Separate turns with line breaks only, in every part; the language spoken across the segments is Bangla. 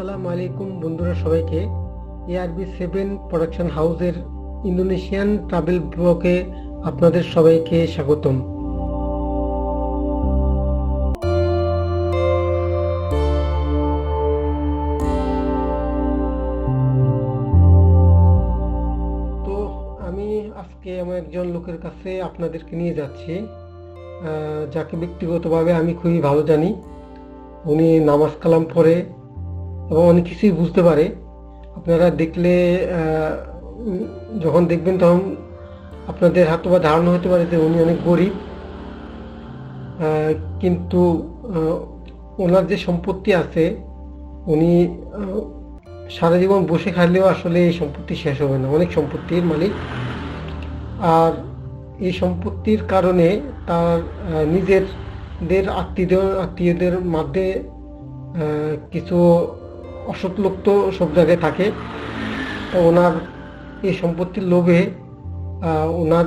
আসসালামু আলাইকুম বন্ধুরা সবাইকে। এআরবি সেভেন প্রোডাকশন হাউসের ইন্দোনেশিয়ান ট্রাভেল ব্লকে আপনাদের সবাইকে স্বাগতম। তো আমি আজকে আমার একজন লোকের কাছে আপনাদেরকে নিয়ে যাচ্ছি। যাকে ব্যক্তিগতভাবে আমি খুবই ভালো জানি। উনি নামাজ কালাম পড়ে এবং অনেক কিছুই বুঝতে পারে। আপনারা দেখলে যখন দেখবেন তখন আপনাদের হাত বা ধারণা হতে পারে যে উনি অনেক গরিব। কিন্তু ওনার যে সম্পত্তি আছে, উনি সারা জীবন বসে খাইলেও আসলে এই সম্পত্তি শেষ হবে না। অনেক সম্পত্তির মালিক। আর এই সম্পত্তির কারণে তার নিজেরদের আত্মীয় আত্মীয়দের মধ্যে কিছু অসৎ লোক তো সব জায়গায় থাকে। তো ওনার এই সম্পত্তির লোভে ওনার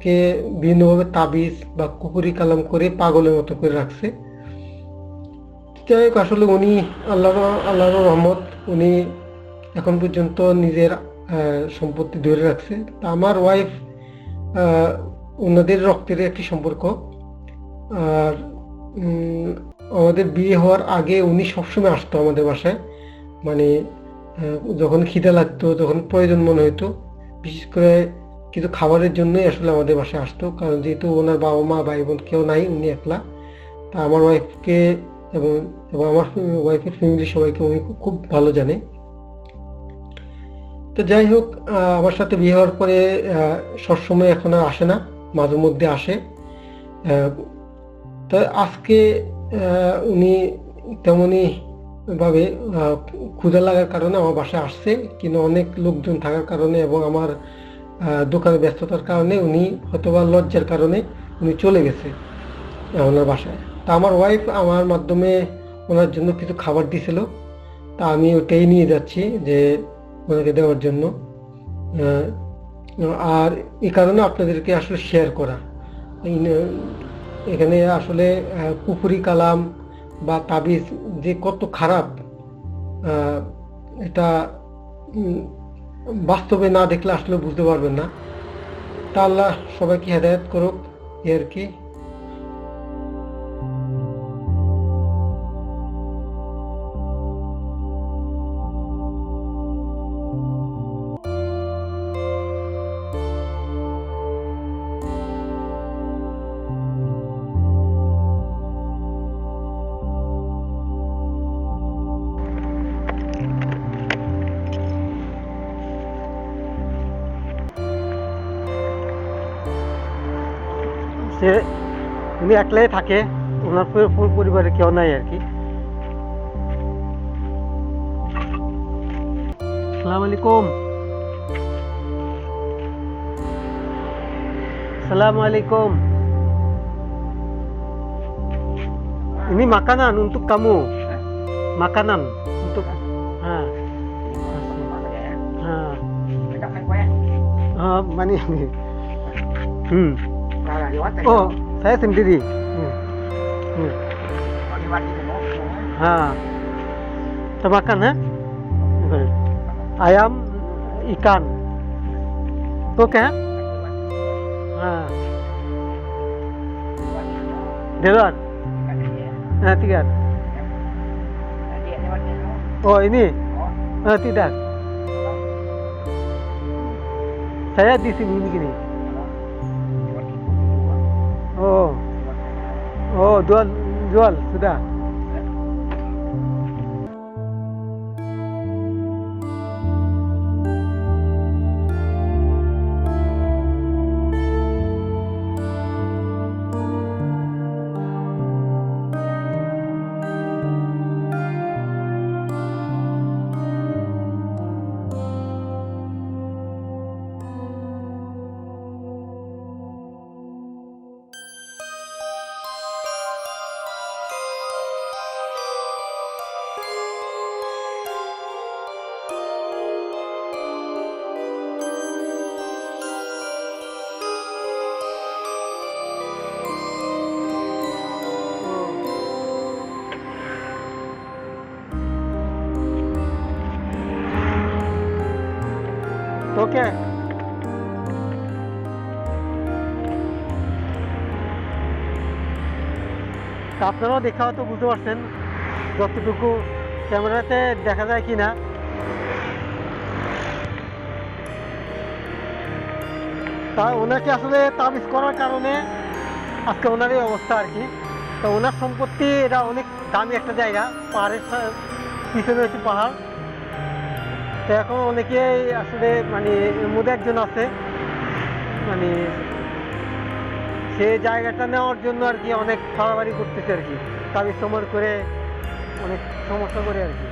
কে বিভিন্নভাবে তাবিজ বা কুকুরি কালাম করে পাগলের মতো করে রাখছে। যাই হোক, আসলে উনি আল্লাহ, আল্লাহর রহমত, উনি এখন পর্যন্ত নিজের সম্পত্তি ধরে রাখছে। তা আমার ওয়াইফ ওনাদের রক্তের একটি সম্পর্ক। আর আমাদের বিয়ে হওয়ার আগে উনি সবসময় আসতো আমাদের বাসায়। মানে যখন খিদে লাগতো, যখন প্রয়োজন মনে হতো বিশেষ করে কিছু খাবারের জন্যই আসলে আমাদের বাসায় আসতো। কারণ যেহেতু ওনার বাবা মা, ভাই বোন কেউ নাই, উনি একলা। তা আমার ওয়াইফকে এবং এবং আমার ওয়াইফের ফ্যামিলি সবাইকে উনি খুব- ভালো জানে। তো যাই হোক আমার সাথে বিয়ে হওয়ার পরে সবসময় এখন আর আসে না মাঝে মধ্যে আসে তো আজকে উনি তেমনই ভাবে ক্ষুধা লাগার কারণে আমার বাসায় আসছে, কিন্তু অনেক লোকজন থাকার কারণে এবং আমার দোকানে ব্যস্ততার কারণে উনি হয়তোবা লজ্জার কারণে উনি চলে গেছে ওনার বাসায়। তা আমার ওয়াইফ আমার মাধ্যমে ওনার জন্য কিছু খাবার দিছিল, তা আমি ওটাই নিয়ে যাচ্ছি যে ওনাকে দেওয়ার জন্য আর এই কারণে আপনাদেরকে আসলে শেয়ার করা। এখানে আসলে পুকুরি কালাম বা তাবিজ যে কত খারাপ এটা বাস্তবে না দেখলে আসলে বুঝতে পারবেন না। তা আল্লাহ সবাইকে হেদায়ত করুক এর আর কি। সে উনি একলাই থাকে ওনার পুরো- পুরো পরিবারে কেউ নাই আর কি সালাম আলাইকুম সালাম alaykum ini makanan untuk kamu makanan untuk ha ha ha mani ini hmm oh saya sendiri hmm. Hmm. ha kita makan ya ayam ikan oke ha ha Dewan Nah, tiga. Oh, ini? Ah, tidak. Saya di sini begini. Oh. Oh, jual jual sudah.
ওকে। আপনারাও দেখা হয়তো বুঝতে পারছেন যতটুকু ক্যামেরাতে দেখা যায় কি না তা ওনাকে আসলে তাবিজ করার কারণে আজকে ওনার এই অবস্থা আর কি। তো ওনার সম্পত্তি এটা অনেক দামি একটা জায়গা, পাহাড়ের পিছনে হচ্ছে পাহাড়। তো এখন অনেকেই আসলে মানে মধ্যে একজন আছে। মানে সে জায়গাটা নেওয়ার জন্য আর কি অনেক ফাড়াবাড়ি করতেছে আর কি। তাবিজ সমর করে অনেক সমস্যা করে আর কি।